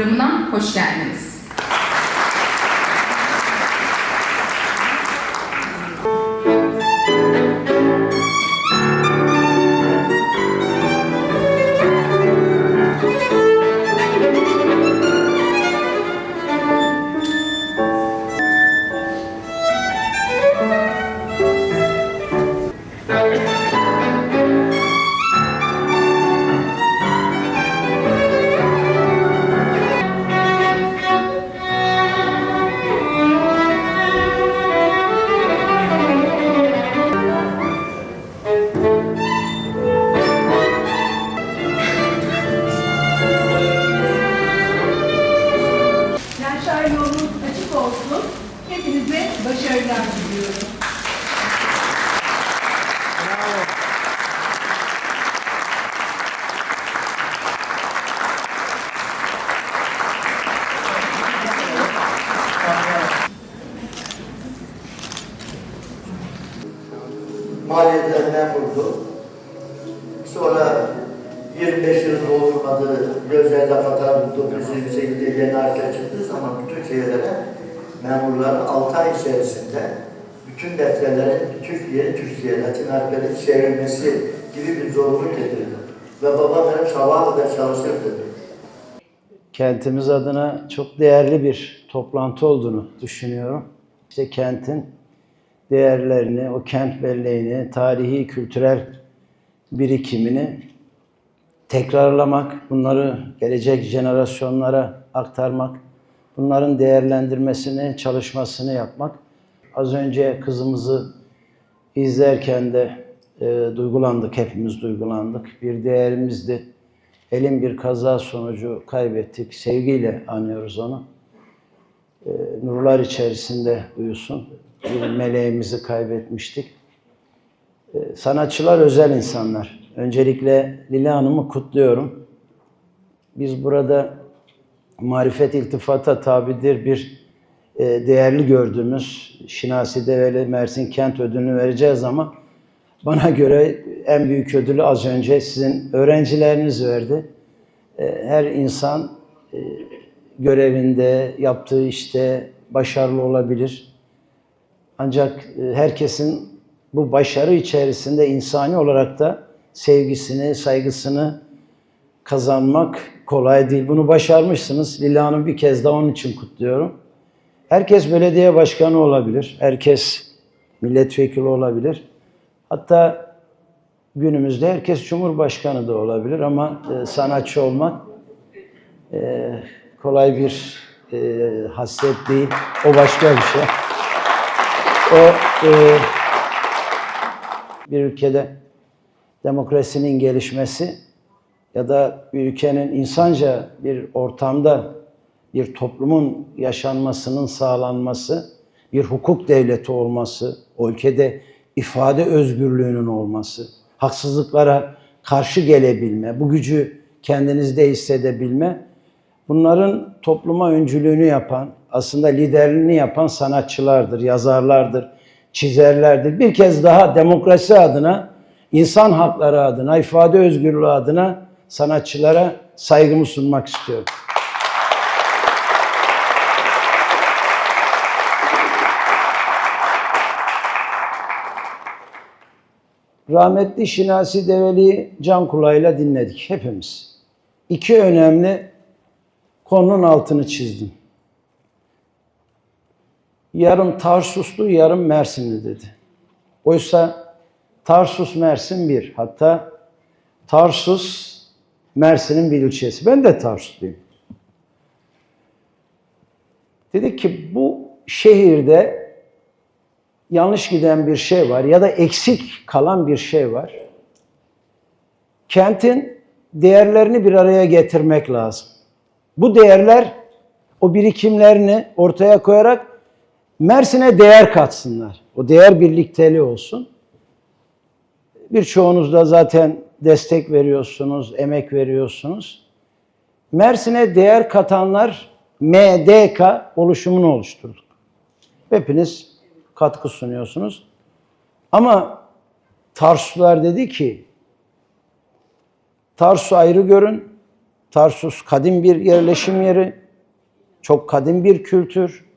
programına hoş geldiniz. Maliyeden memurdu. Sonra 25 yıl doldurmadı, gözlerle kadar 1928'de yeni harita çıktığı zaman bütün şehirlere memurlar 6 ay içerisinde bütün defterlerin Türkiye, Türkiye, Latin harflerin çevrilmesi gibi bir zorunluluk getirdi. Ve babam benim sabaha kadar çalışırdı. kentimiz adına çok değerli bir toplantı olduğunu düşünüyorum. İşte kentin değerlerini, o kent belleğini, tarihi, kültürel birikimini tekrarlamak, bunları gelecek jenerasyonlara aktarmak, bunların değerlendirmesini, çalışmasını yapmak. Az önce kızımızı izlerken de e, duygulandık, hepimiz duygulandık. Bir değerimizdi. Elin bir kaza sonucu kaybettik. Sevgiyle anıyoruz onu. E, nurlar içerisinde uyusun. Bir meleğimizi kaybetmiştik. E, sanatçılar özel insanlar. Öncelikle Lila Hanım'ı kutluyorum. Biz burada marifet iltifata tabidir bir e, değerli gördüğümüz Şinasi Develi Mersin Kent Ödülünü vereceğiz ama bana göre en büyük ödülü az önce sizin öğrencileriniz verdi. E, Her insan e, görevinde, yaptığı işte başarılı olabilir. Ancak e, herkesin bu başarı içerisinde insani olarak da sevgisini, saygısını kazanmak kolay değil. Bunu başarmışsınız. Lila Hanım bir kez daha onun için kutluyorum. Herkes belediye başkanı olabilir. Herkes milletvekili olabilir. Hatta günümüzde herkes cumhurbaşkanı da olabilir ama e, sanatçı olmak e, kolay bir hasret değil. O başka bir şey. O e, bir ülkede demokrasinin gelişmesi ya da bir ülkenin insanca bir ortamda bir toplumun yaşanmasının sağlanması, bir hukuk devleti olması, o ülkede ifade özgürlüğünün olması, haksızlıklara karşı gelebilme, bu gücü kendinizde hissedebilme, bunların topluma öncülüğünü yapan, aslında liderliğini yapan sanatçılardır, yazarlardır, çizerlerdir. Bir kez daha demokrasi adına, insan hakları adına, ifade özgürlüğü adına sanatçılara saygımı sunmak istiyorum. Rahmetli Şinasi Develi'yi can kulağıyla dinledik hepimiz. İki önemli konunun altını çizdim. Yarım Tarsuslu, yarım Mersinli dedi. Oysa Tarsus Mersin bir. Hatta Tarsus Mersin'in bir ilçesi. Ben de Tarsusluyum. Dedi ki bu şehirde yanlış giden bir şey var ya da eksik kalan bir şey var. Kentin değerlerini bir araya getirmek lazım. Bu değerler o birikimlerini ortaya koyarak Mersin'e değer katsınlar. O değer birlikteliği olsun. Birçoğunuz da zaten destek veriyorsunuz, emek veriyorsunuz. Mersin'e değer katanlar MDK oluşumunu oluşturduk. Hepiniz katkı sunuyorsunuz. Ama Tarsuslular dedi ki Tarsus ayrı görün. Tarsus kadim bir yerleşim yeri. Çok kadim bir kültür.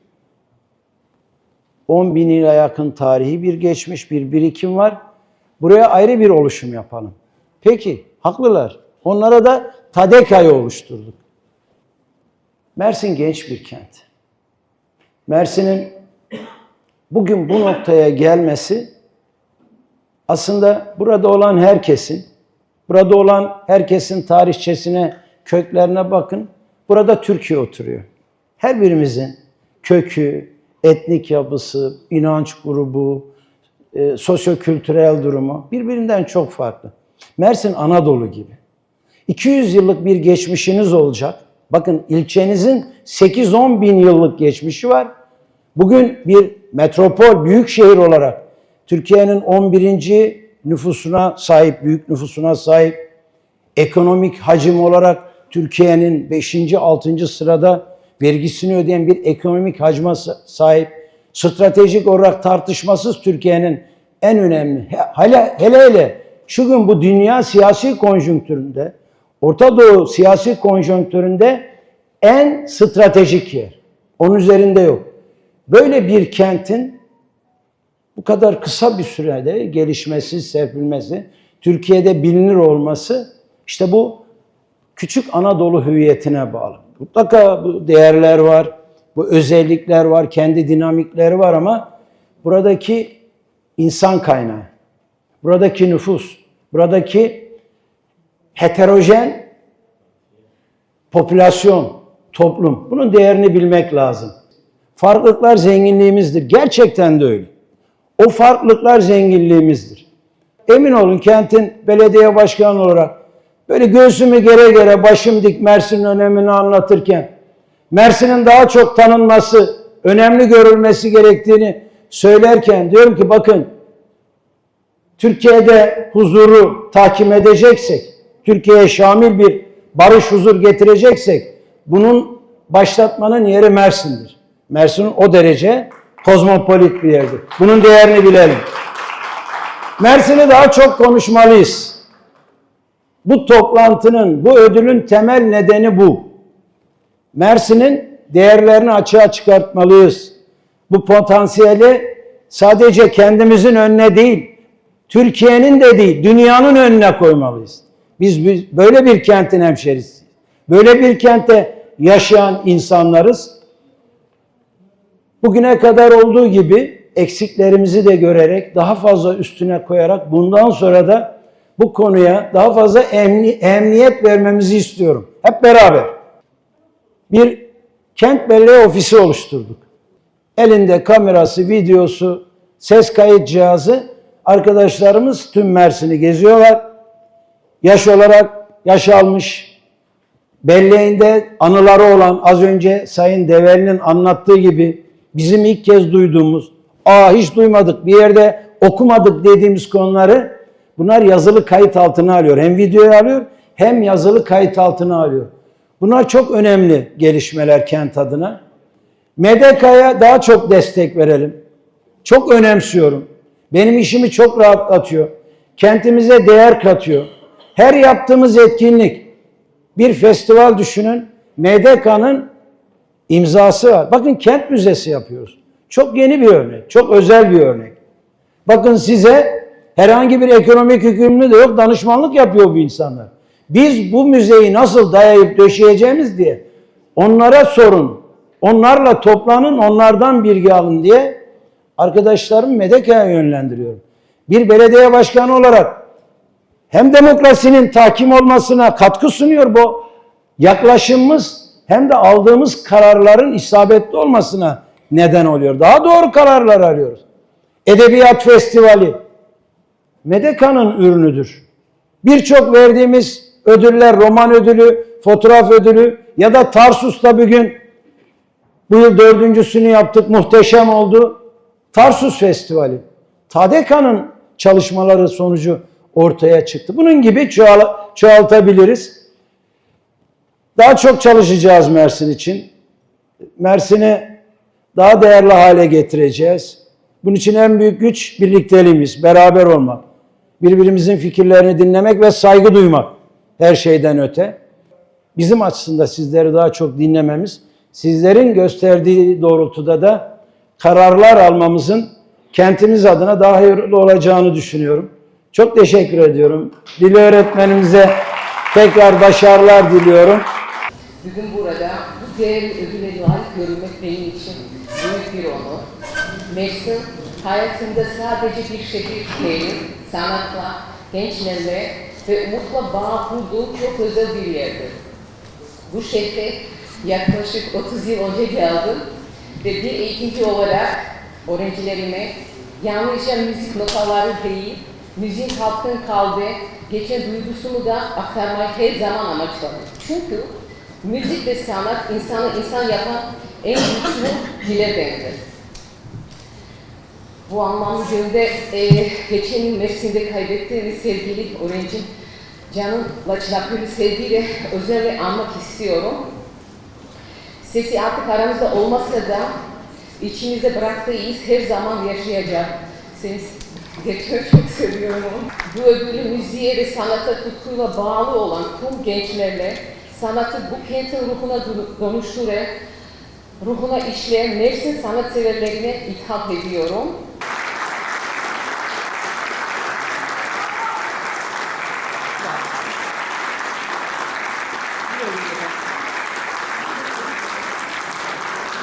10 bin yıla yakın tarihi bir geçmiş, bir birikim var. Buraya ayrı bir oluşum yapalım. Peki, haklılar. Onlara da Tadeka'yı oluşturduk. Mersin genç bir kent. Mersin'in bugün bu noktaya gelmesi aslında burada olan herkesin, burada olan herkesin tarihçesine, köklerine bakın. Burada Türkiye oturuyor. Her birimizin kökü, etnik yapısı, inanç grubu, e, sosyokültürel durumu birbirinden çok farklı. Mersin Anadolu gibi. 200 yıllık bir geçmişiniz olacak. Bakın ilçenizin 8-10 bin yıllık geçmişi var. Bugün bir metropol, büyük şehir olarak Türkiye'nin 11. nüfusuna sahip, büyük nüfusuna sahip, ekonomik hacim olarak Türkiye'nin 5. 6. sırada vergisini ödeyen bir ekonomik hacme sa- sahip, stratejik olarak tartışmasız Türkiye'nin en önemli, he- hele hele, hele şu gün bu dünya siyasi konjonktüründe, Orta Doğu siyasi konjonktüründe en stratejik yer. Onun üzerinde yok. Böyle bir kentin bu kadar kısa bir sürede gelişmesi, serpilmesi, Türkiye'de bilinir olması işte bu küçük Anadolu hüviyetine bağlı. Mutlaka bu değerler var, bu özellikler var, kendi dinamikleri var ama buradaki insan kaynağı, buradaki nüfus, buradaki heterojen popülasyon, toplum. Bunun değerini bilmek lazım. Farklılıklar zenginliğimizdir. Gerçekten de öyle. O farklılıklar zenginliğimizdir. Emin olun kentin belediye başkanı olarak böyle göğsümü gere gere başım dik Mersin'in önemini anlatırken Mersin'in daha çok tanınması, önemli görülmesi gerektiğini söylerken diyorum ki bakın Türkiye'de huzuru tahkim edeceksek, Türkiye'ye şamil bir barış huzur getireceksek bunun başlatmanın yeri Mersin'dir. Mersin o derece kozmopolit bir yerdir. Bunun değerini bilelim. Mersin'i daha çok konuşmalıyız. Bu toplantının, bu ödülün temel nedeni bu. Mersin'in değerlerini açığa çıkartmalıyız. Bu potansiyeli sadece kendimizin önüne değil, Türkiye'nin de değil, dünyanın önüne koymalıyız. Biz, biz böyle bir kentin hemşerisiyiz. Böyle bir kentte yaşayan insanlarız. Bugüne kadar olduğu gibi eksiklerimizi de görerek, daha fazla üstüne koyarak bundan sonra da bu konuya daha fazla emni, emniyet vermemizi istiyorum. Hep beraber. Bir kent belleği ofisi oluşturduk. Elinde kamerası, videosu, ses kayıt cihazı arkadaşlarımız tüm Mersin'i geziyorlar. Yaş olarak yaş almış, belleğinde anıları olan az önce Sayın Develi'nin anlattığı gibi bizim ilk kez duyduğumuz, aa hiç duymadık bir yerde okumadık dediğimiz konuları bunlar yazılı kayıt altına alıyor. Hem videoyu alıyor hem yazılı kayıt altına alıyor. Bunlar çok önemli gelişmeler kent adına. MEDEKA'ya daha çok destek verelim. Çok önemsiyorum. Benim işimi çok rahatlatıyor. Kentimize değer katıyor. Her yaptığımız etkinlik bir festival düşünün. MDK'nın imzası var. Bakın kent müzesi yapıyoruz. Çok yeni bir örnek, çok özel bir örnek. Bakın size herhangi bir ekonomik hükümlü de yok, danışmanlık yapıyor bu insanlar. Biz bu müzeyi nasıl dayayıp döşeyeceğimiz diye onlara sorun, onlarla toplanın, onlardan bilgi alın diye arkadaşlarım Medeka'ya yönlendiriyorum. Bir belediye başkanı olarak hem demokrasinin tahkim olmasına katkı sunuyor bu yaklaşımımız hem de aldığımız kararların isabetli olmasına neden oluyor. Daha doğru kararlar arıyoruz. Edebiyat Festivali Medeka'nın ürünüdür. Birçok verdiğimiz ödüller, roman ödülü, fotoğraf ödülü ya da Tarsus'ta bugün bu yıl dördüncüsünü yaptık, muhteşem oldu. Tarsus Festivali. Tadeka'nın çalışmaları sonucu ortaya çıktı. Bunun gibi çoğal çoğaltabiliriz. Daha çok çalışacağız Mersin için. Mersin'i daha değerli hale getireceğiz. Bunun için en büyük güç birlikteliğimiz, beraber olmak. Birbirimizin fikirlerini dinlemek ve saygı duymak. her şeyden öte. Bizim açısında sizleri daha çok dinlememiz, sizlerin gösterdiği doğrultuda da kararlar almamızın kentimiz adına daha hayırlı olacağını düşünüyorum. Çok teşekkür ediyorum. Dil öğretmenimize tekrar başarılar diliyorum. Bugün burada bu değerli ödüle layık görülmek benim için büyük bir onur. Mersin hayatımda sadece bir şehir değil, sanatla, gençlerle ve umutla bağ kurduğum çok özel bir yerdir. Bu şehre yaklaşık 30 yıl önce geldim ve bir eğitimci olarak öğrencilerime yalnızca müzik notaları değil, müzik halkın kalbi, geçen duygusunu da aktarmayı her zaman amaçladım. Çünkü müzik ve sanat insanı insan yapan en güçlü diledendir. Bu anlamda günde e, geçen yıl Mersin'de kaybettiğimiz sevgili öğrencim Can'ın Çınakgül'ü sevgiyle özellikle anmak istiyorum. Sesi artık aramızda olmasa da içimizde bıraktığı iz her zaman yaşayacak. Seni gerçekten çok seviyorum. Bu ödülü müziğe ve sanata tutkuyla bağlı olan tüm gençlerle sanatı bu kentin ruhuna dönü- dönüştüren, ruhuna işleyen Mersin sanatseverlerine ithaf ediyorum.